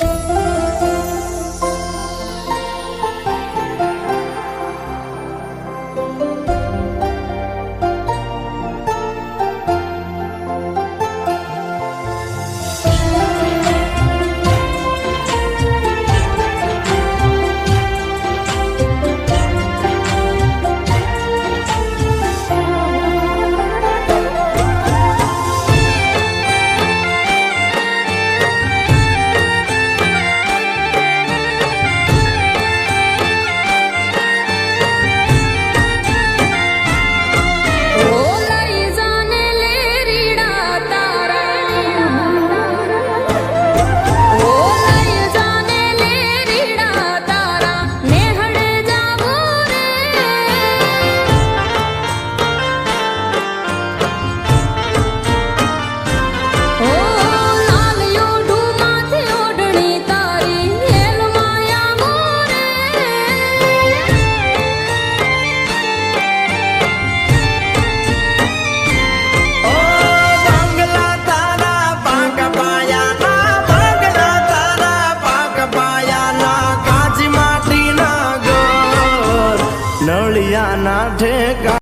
Música नलिया ना ठेका